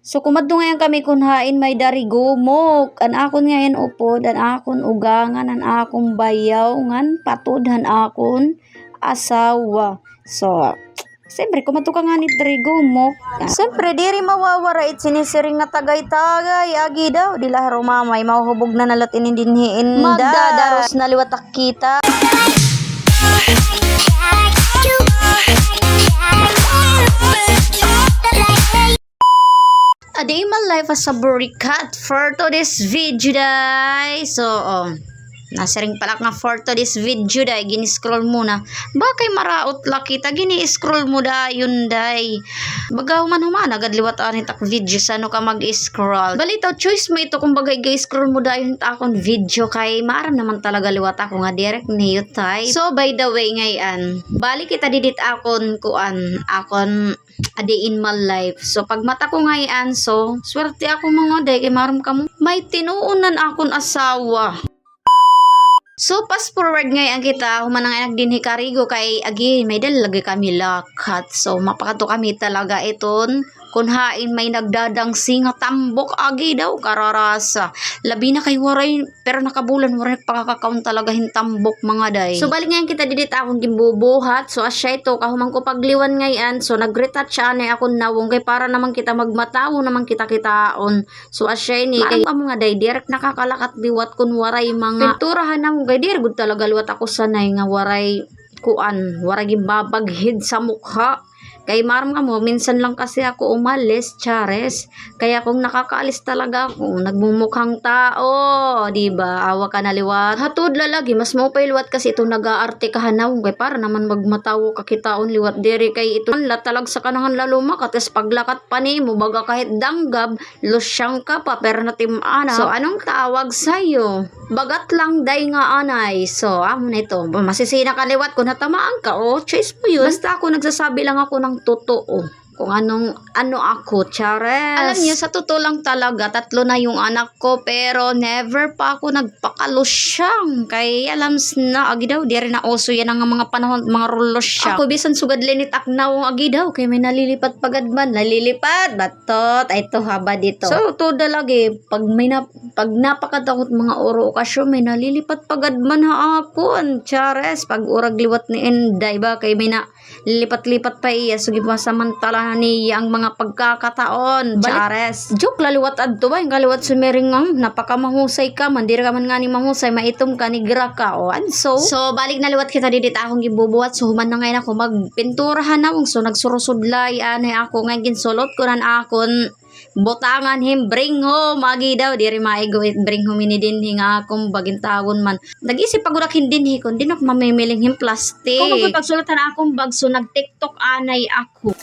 So kumadto ngayon kami kunhain may dari gumok. An akon ngayon upod, an akon ugangan, an akong bayaw, ngan patud han akon asawa. So, Siyempre, kumadto ka nga ni dari gumok. Siyempre, diri mawawara it sinisiring nga tagay-tagay. Agi daw, di laharo mamay, mahuhubog na nalat inindinhiin. Magdadaros na liwatak kita. Life as a burikat for today's video day. So, oh, nasa ring pala nga for today's video day. Gini-scroll muna. Bakay maraot la kita. Gini-scroll mo da yun day. Bagaw man humana. Gadliwat anit ak video sa ano ka mag-scroll. Balitaw, choice mo ito kung bagay ga-scroll mo da yun akong video kay maaram naman talaga liwat ako nga direct niyo tay. So, by the way ngayon, balik kita didit akon kuan akon a day in my life. So, pag mata ko ngayon, so, swerte ako mga day, kay maram ka mo. May tinuunan akon asawa. So, fast forward ngayon kita, humanang anak din hikarigo kay agi, may dalagay kami lakat. So, mapakato kami talaga iton. Kunhain may nagdadang singa tambok agi daw kararasa. Labi na kay waray, pero nakabulan waray pakakakaon talaga hintambok mga day. So, balik ngayon kita didit akong gimbubuhat. So, asya ito, kahumang ko pagliwan ngayon. So, nagretat siya na akong nawong kay para naman kita magmatawo naman kita kitaon. So, asya ni kay pa mga day, direct nakakalakat liwat kun waray mga pinturahan na kay direct gud talaga liwat ako sanay nga waray kuan, waray gibabaghid sa mukha. Kay maram ka mo, minsan lang kasi ako umalis, chares. Kaya kung nakakaalis talaga ako, nagmumukhang tao, di ba? Awa ka na liwat. Hatod lalagi, mas mo pa liwat kasi ito nag-aarte ka hanaw. Kay para naman magmatawo ka kitaon liwat diri kay ito. Latalag sa kanahan lalo makat, kas paglakat pa ni mo, baga kahit danggab, losyang ka pa, pero natimana. So, anong tawag sa'yo? Bagat lang day nga anay. So, amo na ito. Masisina ka liwat kung natamaan ka. Oh, choice mo yun. Basta ako nagsasabi lang ako ng totoo kung anong ano ako, chares. Alam niyo, sa totoo lang talaga, tatlo na yung anak ko, pero never pa ako nagpakalusyang. Kay alam na, agi daw, di rin na oso yan ang mga panahon, mga rulosyang. Ako bisan sugad linit aknaw, agi daw, kay may nalilipat pagadman, nalilipat, batot, ay to haba dito. So, to lagi, pag may na, pag napakatakot mga oro okasyon, may nalilipat pagadman ha ako, chares, pag urag liwat ni Inday ba, kay may na, lilipat-lipat pa iya, sugi pa samantala niya ang mga pagkakataon. Chares. Joke laliwat adto ba? Yung kaliwat sumiringang, napaka mahusay ka, mandir ka man nga ni mahusay, maitom ka, nigra ka, o anso. So, balik na liwat kita didit akong gibubuhat, so human na ngayon ako magpinturahan na, so nagsurusudlay, anay ako, ngayon ginsulot ko nan akon, butangan him bring home agi daw diri maigo it bring home ini din nga akong baging tawon man nag-isip pag urakin din hi kun din ako mamimiling him plastic kung magpagsulatan akong bag so nag tiktok anay ako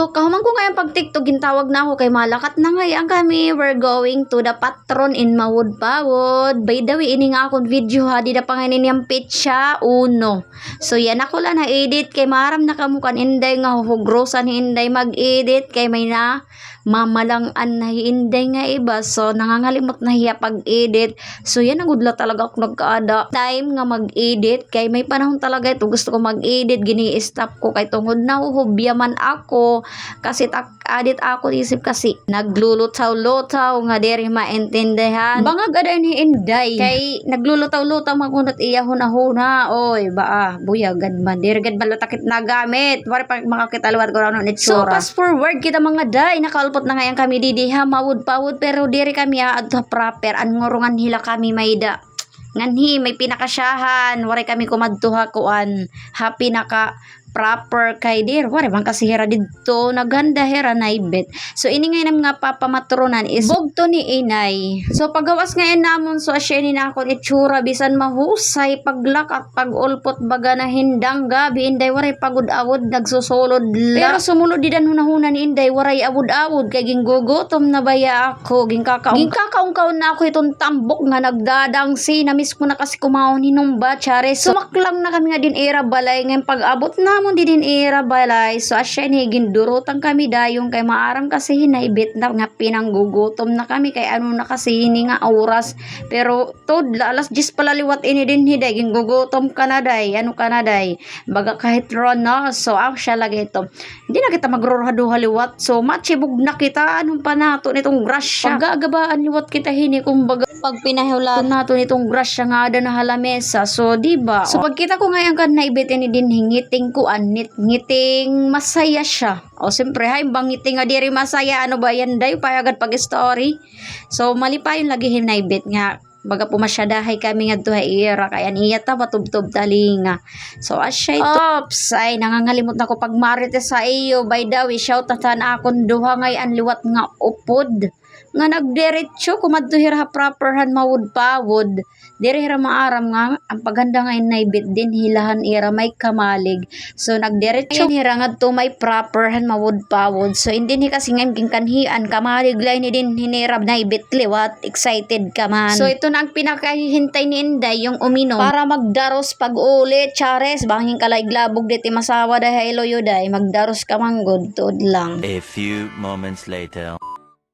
So, kahuman ko ngayon pag TikTok, gintawag na ako kay malakat na ngayon kami. We're going to the patron in Mawud Pawod. By the way, ini nga akong video ha. Di na panganin yung pitcha, uno. So, yan ako lang na-edit. Kay maram na kamukan inday nga huhugrosan inday mag-edit. Kay may na mamalang an na inday nga iba. So, nangangalimot na hiya pag-edit. So, yan ang gudla talaga ako nagkaada. Time nga mag-edit. Kay may panahon talaga ito. Gusto ko mag-edit. Gini-stop ko. Kay tungod na uhubya man ako kasi tak adit ako isip kasi naglulutaw-lutaw nga diri maintindihan. Bangag ada ni inday. Kay naglulutaw-lutaw magunat iya huna-huna. Oy ba ah buya gad man. Diri gad man takit na gamit. Wala pa makakita luwat ko ano ni so fast forward kita mga day nakalpot na ngayon kami didi ha? Mawud pawud pero diri kami ha? Adto proper. An ngurungan hila kami mayda nganhi may pinakasyahan. Waray kami kumadtuha kuan happy naka proper kay dir. Wala bang kasi hera dito naganda hera na ibet so ini nga nga papamatronan is bugto ni inay. So pagawas nga namon so asya ni na ako itsura bisan mahusay paglak at pagulpot baga na hindang gabi. Inday waray pagod awod nagsusulod la pero sumulod didan hunahuna ni inday waray awod awod kay ginggugutom na baya ako gingkakaong gingkakaong na ako itong tambok nga nagdadang si na miss ko na kasi kumaon hinumba chare sumaklang na kami nga din era balay ngayon pag abot na amon din ira balay so asya ni gindurutan kami dayong kay maaram kasi hinaibit na nga pinanggugutom na kami kay ano na kasi hini nga oras. Pero tod alas 10 pala liwat ini din hiday gingugutom ka na day. Ano ka na day? Baga kahit ron no? So ang siya lagi ito. Hindi na kita magrorhado haliwat so machibog na kita. Anong pa nato nitong grasya pagagabaan liwat kita hini kung baga pag pinahiwala nato nitong grasya nga ada na halamesa. So di ba? So pagkita ko ngayon kan naibit ini din hingiting ko anit ngiting masaya siya. O siyempre hay bang ngiting nga diri masaya ano ba yan day payagad pag story so mali pa yung lagi hinaibit nga baga pumasyadahay kami nga duha ira kaya niya ta matubtob talinga so asya ops ay nangangalimot na ko pag marite sa iyo. By the way shout out na akon duha ngay ang liwat nga upod nga nagdiretso kumadto hira properhan mawud pawod diri hira maaram nga ang paghanda nga naibit din hilahan ira may kamalig. So nagdiretso hira nga to may properhan mawud pawod so hindi ni kasi nga ging kanhian kamalig lay ni din hinirab naibit liwat excited ka man. So ito na ang pinakahihintay ni Inday yung uminom. Para magdaros pag ulit chares banging kalaiglabog diti masawa dahil loyo day magdaros ka manggod tuod lang. A few moments later.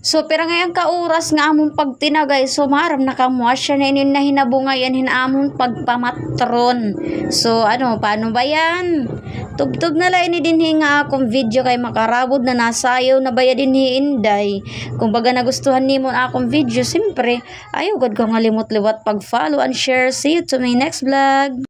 So, pero ngayon ka oras nga among pagtinagay, so maram na kamo siya na inin na hinabungayan hinamon pagpamatron. So, ano, paano ba yan? Tugtog na lang ini din nga akong video kay makarabod na nasayaw na baya din ni Inday. Kung baga nagustuhan nimo akong video, simpre, ayaw gad ko nga limot liwat pag follow and share. See you to my next vlog.